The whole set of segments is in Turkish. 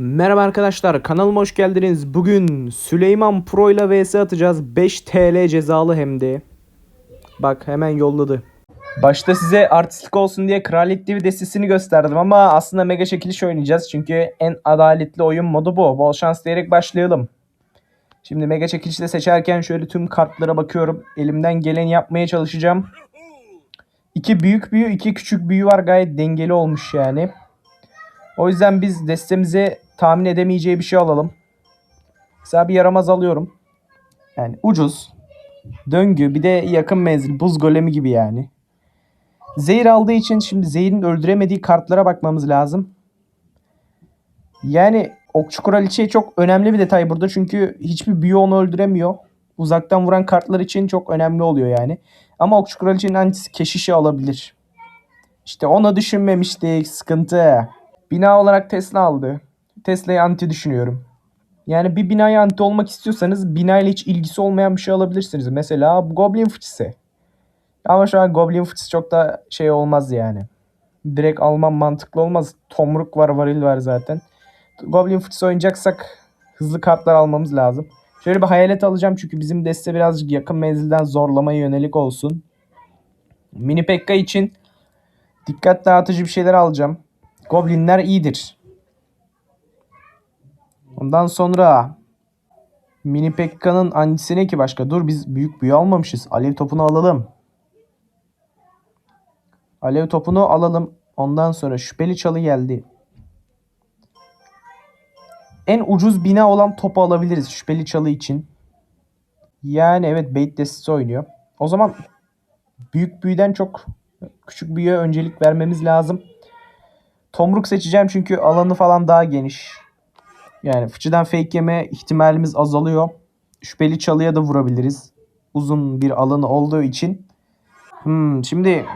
Merhaba arkadaşlar kanalıma hoş geldiniz. Bugün Süleyman Pro ile vs atacağız. 5 TL cezalı hem de. Bak hemen yolladı. Başta size artistlik olsun diye Kraliyet TV destesini gösterdim ama aslında mega çekiliş oynayacağız. Çünkü en adaletli oyun modu bu. Bol şans diyerek başlayalım. Şimdi mega çekilişte seçerken şöyle tüm kartlara bakıyorum. Elimden geleni yapmaya çalışacağım. İki büyük büyü, iki küçük büyü var. Gayet dengeli olmuş yani. O yüzden biz destemize tahmin edemeyeceği bir şey alalım. Mesela bir yaramaz alıyorum. Yani ucuz. Döngü bir de yakın menzil. Buz golemi gibi yani. Zehir aldığı için şimdi zehirin öldüremediği kartlara bakmamız lazım. Yani okçu kraliçe çok önemli bir detay burada. Çünkü hiçbir büyü onu öldüremiyor. Uzaktan vuran kartlar için çok önemli oluyor yani. Ama okçu kraliçenin antisi keşişi alabilir. İşte onu düşünmemiştik. Sıkıntı. Bina olarak Tesla aldı. Tesla'yı anti düşünüyorum. Yani bir binaya anti olmak istiyorsanız binayla hiç ilgisi olmayan bir şey alabilirsiniz. Mesela Goblin fıçısı. Ama şu an Goblin fıçısı çok da şey olmaz yani. Direkt almam mantıklı olmaz. Tomruk var, varil var zaten. Goblin fıçısı oynayacaksak hızlı kartlar almamız lazım. Şöyle bir hayalet alacağım çünkü bizim deste birazcık yakın menzilden zorlamaya yönelik olsun. Mini Pekka için dikkat dağıtıcı bir şeyler alacağım. Goblinler iyidir. Ondan sonra Mini Pekka'nın annesi ne ki başka? Dur biz büyük büyü almamışız. Alev topunu alalım. Alev topunu alalım. Ondan sonra şüpheli çalı geldi. En ucuz bina olan topu alabiliriz şüpheli çalı için. Yani evet bait destesi oynuyor. O zaman büyük büyüden çok küçük büyüye öncelik vermemiz lazım. Tomruk seçeceğim çünkü alanı falan daha geniş. Yani fıçıdan fake yeme ihtimalimiz azalıyor. Şüpheli çalıya da vurabiliriz. Uzun bir alanı olduğu için. Hmm, şimdi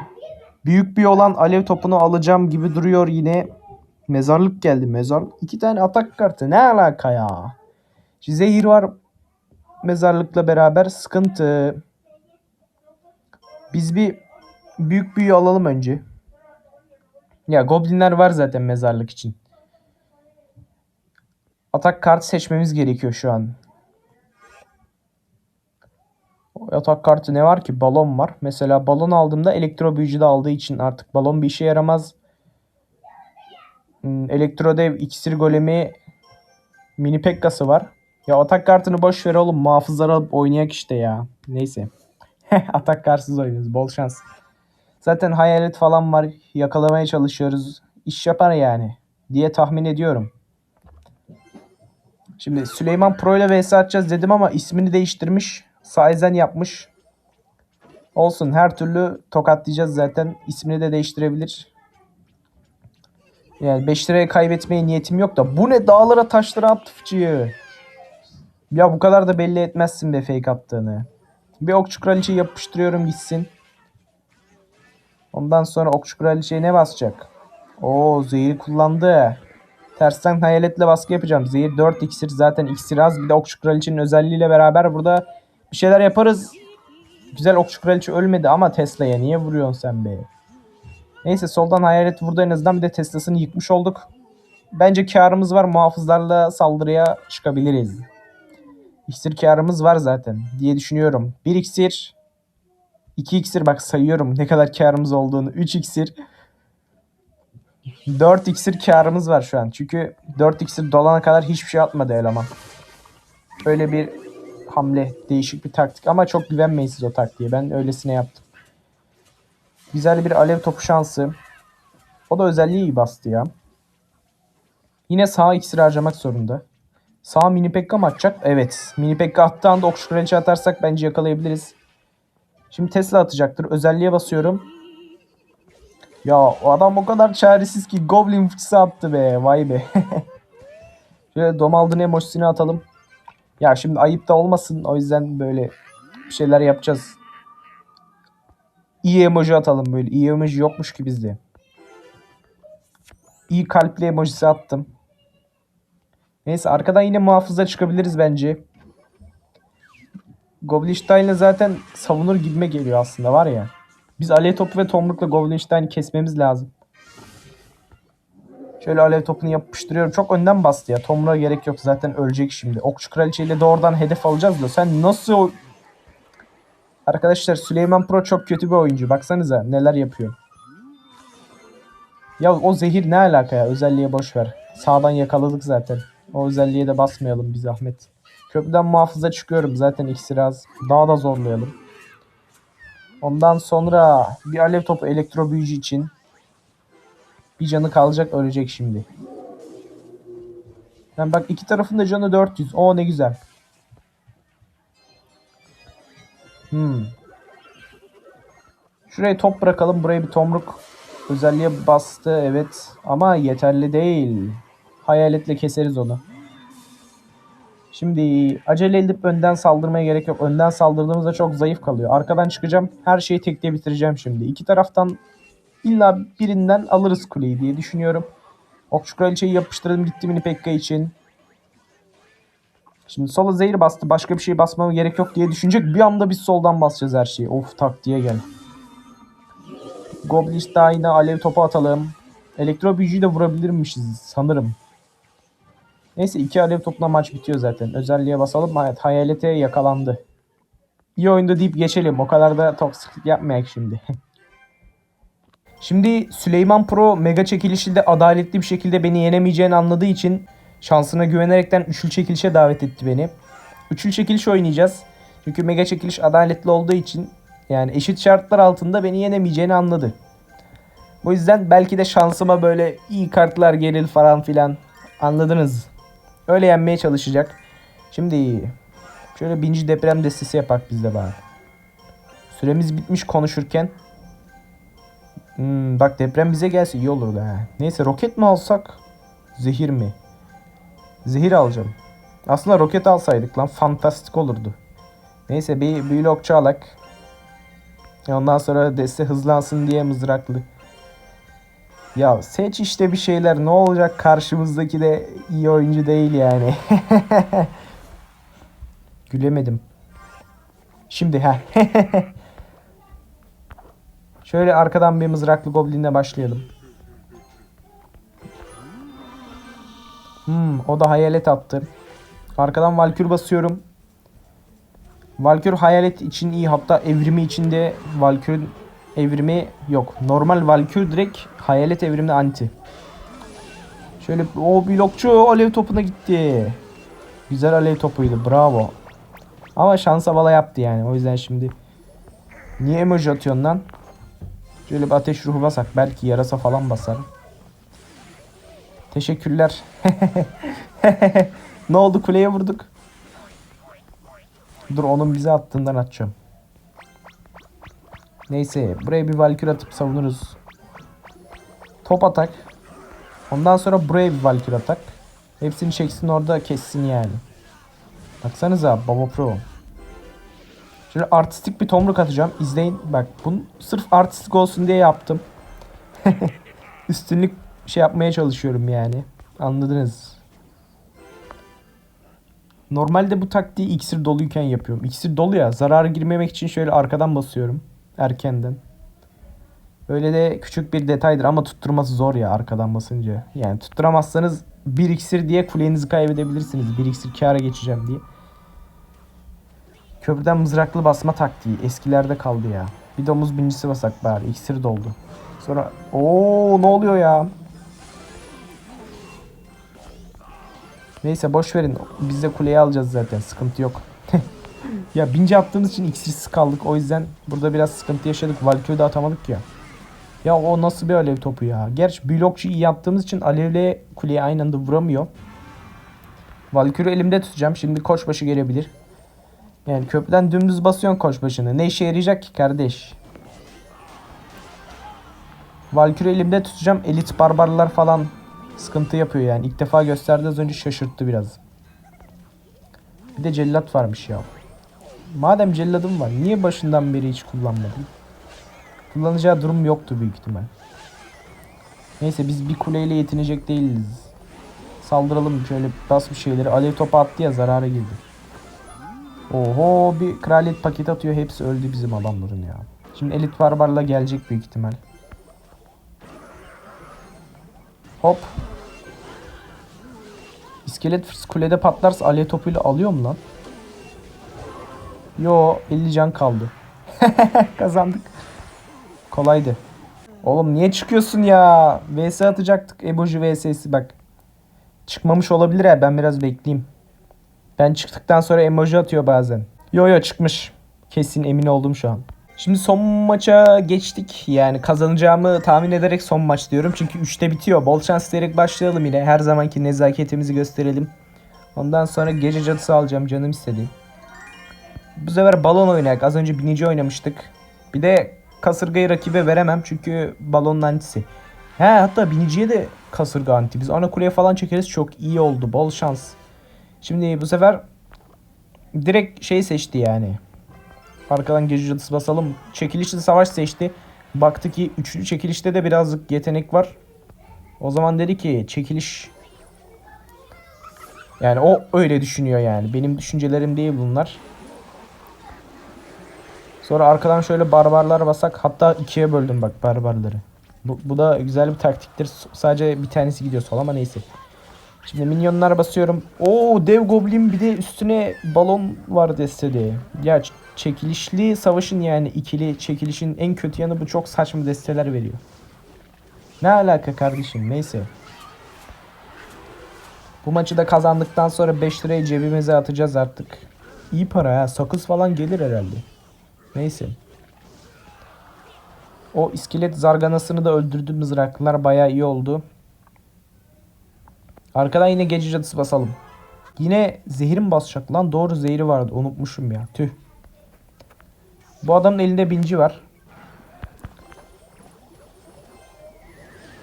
büyük bir olan alev topunu alacağım gibi duruyor yine. Mezarlık geldi. Mezar iki tane atak kartı. Ne alaka ya? Zehir var mezarlıkla beraber sıkıntı. Biz bir büyük büyü alalım önce. Ya goblinler var zaten mezarlık için. Atak kartı seçmemiz gerekiyor şu an. Atak kartı ne var ki? Balon var. Mesela balon aldığımda elektro büyücü de aldığı için artık balon bir işe yaramaz. Hmm, Elektro dev iksir golemi mini pekkası var. Ya atak kartını boş ver oğlum. Muhafızları alıp oynayak işte ya. Neyse. atak kartsız oynuyoruz. Bol şans. Zaten hayalet falan var. Yakalamaya çalışıyoruz. İş yapar yani. Diye tahmin ediyorum. Şimdi Süleyman Pro ile vs atacağız dedim ama ismini değiştirmiş. Saizen yapmış. Olsun her türlü tokatlayacağız zaten. İsmini de değiştirebilir. Yani 5 liraya kaybetmeye niyetim yok da. Bu ne dağlara taşlara attı fıçıyı. Ya bu kadar da belli etmezsin be fake attığını. Bir okçu kraliçe yapıştırıyorum gitsin. Ondan sonra okçu kraliçeye ne basacak? Oo zehir kullandı. Tersten hayaletle baskı yapacağım. Zehir 4 iksir zaten iksir az. Bir de okçu kraliçenin özelliğiyle beraber burada bir şeyler yaparız. Güzel okçu kraliçe ölmedi ama Tesla'ya niye vuruyorsun sen be? Neyse soldan hayalet vurdu en azından bir de Tesla'sını yıkmış olduk. Bence karımız var. Muhafızlarla saldırıya çıkabiliriz. İksir karımız var zaten diye düşünüyorum. 1 iksir 2 iksir bak sayıyorum ne kadar karımız olduğunu. 3 iksir 4 iksir karımız var şu an. Çünkü 4 iksir dolana kadar hiçbir şey atmadı eleman. Öyle bir hamle. Değişik bir taktik ama çok güvenmeyiz o taktiğe. Ben öylesine yaptım. Güzel bir alev topu şansı. O da özelliği iyi bastı ya. Yine sağ iksir harcamak zorunda. Sağ mini pekka mı atacak? Evet. Mini pekka attığı anda kraliçe atarsak bence yakalayabiliriz. Şimdi Tesla atacaktır. Özelliğe basıyorum. Ya o adam o kadar çaresiz ki Goblin fıçısı attı be. Vay be. Şöyle Domaldın emojisini atalım. Ya şimdi ayıp da olmasın. O yüzden böyle bir şeyler yapacağız. İyi emoji atalım böyle. İyi emoji yokmuş ki bizde. İyi kalpli emojisi attım. Neyse arkadan yine muhafızla çıkabiliriz bence. Goblinstein'le zaten savunur gibime geliyor aslında var ya. Biz alev topu ve tomrukla Goblinstein'i kesmemiz lazım. Şöyle alev topunu yapıştırıyorum. Çok önden bastı ya. Tomra gerek yok. Zaten ölecek şimdi. Okçu kraliçeyle doğrudan hedef alacağız da. Sen nasıl. Arkadaşlar Süleyman Pro çok kötü bir oyuncu. Baksanıza neler yapıyor. Ya o zehir ne alaka ya? Özelliğe boş ver. Sağdan yakaladık zaten. O özelliğe de basmayalım bir zahmet. Köprüden muhafıza çıkıyorum. Zaten iksir az. Daha da zorlayalım. Ondan sonra bir alev topu elektro büyücü için bir canı kalacak ölecek şimdi. Yani bak iki tarafın da canı 400. O ne güzel. Hmm. Şuraya top bırakalım. Buraya bir tomruk özelliğe bastı. Evet. Ama yeterli değil. Hayaletle keseriz onu. Şimdi acele edip önden saldırmaya gerek yok. Önden saldırdığımızda çok zayıf kalıyor. Arkadan çıkacağım. Her şeyi tekte bitireceğim şimdi. İki taraftan illa birinden alırız kuleyi diye düşünüyorum. Okçu kraliçeyi yapıştırdım gitti mini için. Şimdi sola zehir bastı. Başka bir şey basmama gerek yok diye düşünecek. Bir anda biz soldan basacağız her şeyi. Of taktiğe gel. Goblins daha yine alev topu atalım. Elektro büyücüyü de vurabilirmişiz sanırım. Neyse iki alev topuna maç bitiyor zaten. Özelliğe basalım. Evet hayalete yakalandı. İyi oyunda deyip geçelim. O kadar da toksiklik yapmayak şimdi. şimdi Süleyman Pro mega çekilişinde adaletli bir şekilde beni yenemeyeceğini anladığı için şansına güvenerekten üçlü çekilişe davet etti beni. Üçlü çekiliş oynayacağız. Çünkü mega çekiliş adaletli olduğu için yani eşit şartlar altında beni yenemeyeceğini anladı. Bu yüzden belki de şansıma böyle iyi kartlar gelir falan filan. Anladınız. Öyle yenmeye çalışacak. Şimdi şöyle binci deprem destesi yapak bizde bari. Süremiz bitmiş konuşurken. Hmm, bak deprem bize gelse iyi olurdu ha. Neyse roket mi alsak? Zehir mi? Zehir alacağım. Aslında roket alsaydık lan fantastik olurdu. Neyse bir büyülü okçu alak. Ondan sonra deste hızlansın diye mızraklı. Ya seç işte bir şeyler ne olacak karşımızdaki de iyi oyuncu değil yani. Gülemedim. Şimdi ha. Şöyle arkadan bir mızraklı goblinle başlayalım. Hmm, o da hayalet attı. Arkadan Valkür basıyorum. Valkür hayalet için iyi. Hatta evrimi içinde Valkür'ün evrimi yok. Normal Valkür direkt hayalet evrimde anti. Şöyle o blokçu alev topuna gitti. Güzel alev topuydu. Bravo. Ama şans havalı yaptı yani. O yüzden şimdi niye emoji atıyorsun lan? Şöyle bir ateş ruhu basak. Belki yarasa falan basar. Teşekkürler. ne oldu kuleye vurduk. Dur onun bize attığından atacağım. Neyse buraya bir valkür atıp savunuruz. Top atak. Ondan sonra buraya bir valkür atak. Hepsini çeksin orada kessin yani. Baksanıza Baba Pro. Şöyle artistik bir tomruk atacağım. İzleyin. Bak bunu sırf artistik olsun diye yaptım. Üstünlük şey yapmaya çalışıyorum yani. Anladınız. Normalde bu taktiği iksir doluyken yapıyorum. İksir dolu ya. Zarar girmemek için şöyle arkadan basıyorum. Erkenden. Böyle de küçük bir detaydır ama tutturması zor ya arkadan basınca. Yani tutturamazsanız bir iksir diye kulenizi kaybedebilirsiniz. Bir iksir kâra geçeceğim diye. Köprüden mızraklı basma taktiği. Eskilerde kaldı ya. Bir domuz bincisi basak bari. İksir doldu. Sonra ooo ne oluyor ya? Neyse boş verin. Biz de kuleyi alacağız zaten. Sıkıntı yok. Ya bince attığımız için iksirsiz kaldık. O yüzden burada biraz sıkıntı yaşadık. Valkyrie'yi de atamadık ya. Ya o nasıl bir alev topu ya. Gerçi blokçu iyi yaptığımız için alevle kuleyi aynı anda vuramıyor. Valkyrie elimde tutacağım. Şimdi koçbaşı gelebilir. Yani köprüden dümdüz basıyorsun koçbaşını. Ne işe yarayacak ki kardeş? Valkyrie elimde tutacağım. Elit barbarlar falan sıkıntı yapıyor yani. İlk defa gösterdi az önce şaşırttı biraz. Bir de cellat varmış ya. Madem celladım var niye başından beri hiç kullanmadım? Kullanacağı durum yoktu büyük ihtimal. Neyse biz bir kuleyle yetinecek değiliz. Saldıralım şöyle bas bir şeyleri. Alev topu attı ya zarara girdi. Oho bir kraliyet paket atıyor. Hepsi öldü bizim adamların ya. Şimdi elit barbarla gelecek büyük ihtimal. Hop. İskelet kulede patlarsa alev topuyla alıyor mu lan? Yo 50 can kaldı. Kazandık. Kolaydı. Oğlum niye çıkıyorsun ya? VS atacaktık. Emoji VS'si bak. Çıkmamış olabilir ya ben biraz bekleyeyim. Ben çıktıktan sonra emoji atıyor bazen. Yo yo çıkmış. Kesin emin oldum şu an. Şimdi son maça geçtik. Yani kazanacağımı tahmin ederek son maç diyorum. Çünkü 3'te bitiyor. Bol şans diyerek başlayalım yine. Her zamanki nezaketimizi gösterelim. Ondan sonra gece cadısı alacağım canım istedi. Bu sefer balon oynayak. Az önce binici oynamıştık. Bir de kasırgayı rakibe veremem çünkü balonun antisi. He hatta biniciye de kasırga anti. Biz ana kuleye falan çekeriz. Çok iyi oldu. Bol şans. Şimdi bu sefer direkt şey seçti yani. Arkadan gece cadısı basalım. Çekilişli savaş seçti. Baktı ki üçlü çekilişte de birazcık yetenek var. O zaman dedi ki çekiliş yani o öyle düşünüyor yani. Benim düşüncelerim değil bunlar. Sonra arkadan şöyle barbarlar basak. Hatta ikiye böldüm bak barbarları. Bu, bu da güzel bir taktiktir. Sadece bir tanesi gidiyor sol ama neyse. Şimdi minyonlar basıyorum. Oo dev goblin bir de üstüne balon var destede. Ya çekilişli savaşın yani ikili çekilişin en kötü yanı bu çok saçma desteler veriyor. Ne alaka kardeşim neyse. Bu maçı da kazandıktan sonra 5 lirayı cebimize atacağız artık. İyi para ha sakız falan gelir herhalde. Neyse. O iskelet zarganasını da öldürdü mızraklılar bayağı iyi oldu. Arkadan yine gece cadısı basalım. Yine zehir mi basacak lan? Doğru zehri vardı. Unutmuşum ya. Tüh. Bu adamın elinde binci var.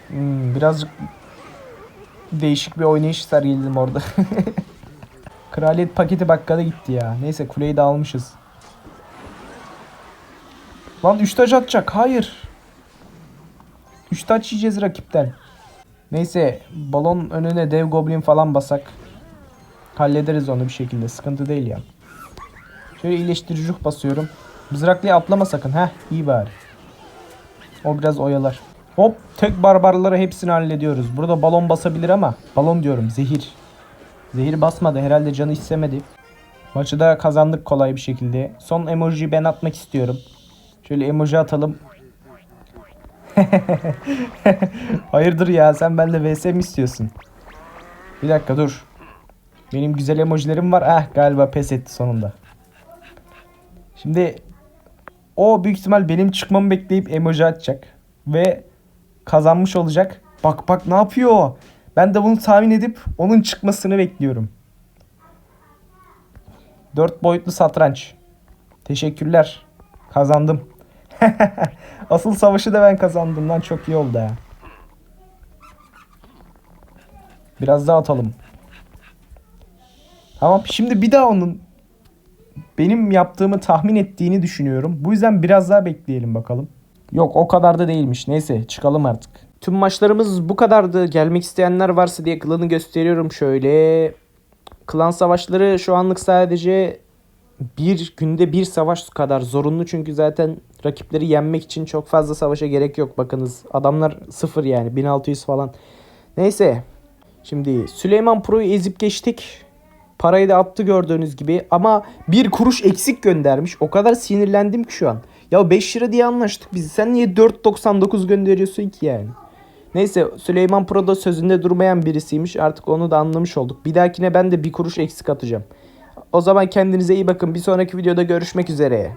Hmm, birazcık değişik bir oynayış sergiledim orada. Kraliyet paketi bakkala gitti ya. Neyse kuleyi de almışız. Lan 3 taç atacak. Hayır. 3 taç yiyeceğiz rakipten. Neyse balon önüne dev goblin falan basak. Hallederiz onu bir şekilde. Sıkıntı değil ya. Şöyle iyileştirici ruh basıyorum. Mızraklıya atlama sakın. Heh iyi bari. O biraz oyalar. Hop tek barbarları hepsini hallediyoruz. Burada balon basabilir ama balon diyorum zehir. Zehir basmadı herhalde canı istemedi. Maçı da kazandık kolay bir şekilde. Son emojiyi ben atmak istiyorum. Şöyle emoji atalım. Hayırdır ya sen benimle vs mi istiyorsun? Bir dakika dur. Benim güzel emojilerim var. Ah galiba pes etti sonunda. Şimdi o büyük ihtimal benim çıkmamı bekleyip emoji atacak. Ve kazanmış olacak. Bak bak ne yapıyor? Ben de bunu tahmin edip onun çıkmasını bekliyorum. Dört boyutlu satranç. Teşekkürler. Kazandım. Asıl savaşı da ben kazandım lan çok iyi oldu ya. Biraz daha atalım. Tamam şimdi bir daha onun benim yaptığımı tahmin ettiğini düşünüyorum. Bu yüzden biraz daha bekleyelim bakalım. Yok o kadar da değilmiş. Neyse çıkalım artık. Tüm maçlarımız bu kadardı. Gelmek isteyenler varsa diye klanı gösteriyorum şöyle. Klan savaşları şu anlık sadece bir günde bir savaş kadar zorunlu çünkü zaten rakipleri yenmek için çok fazla savaşa gerek yok. Bakınız adamlar sıfır yani 1600 falan. Neyse. Şimdi Süleyman Pro'yu ezip geçtik. Parayı da attı gördüğünüz gibi ama bir kuruş eksik göndermiş. O kadar sinirlendim ki şu an. Ya 5 lira diye anlaştık biz. Sen niye 4.99 gönderiyorsun ki yani? Neyse Süleyman Pro da sözünde durmayan birisiymiş. Artık onu da anlamış olduk. Bir dahakine ben de bir kuruş eksik atacağım. O zaman kendinize iyi bakın. Bir sonraki videoda görüşmek üzere.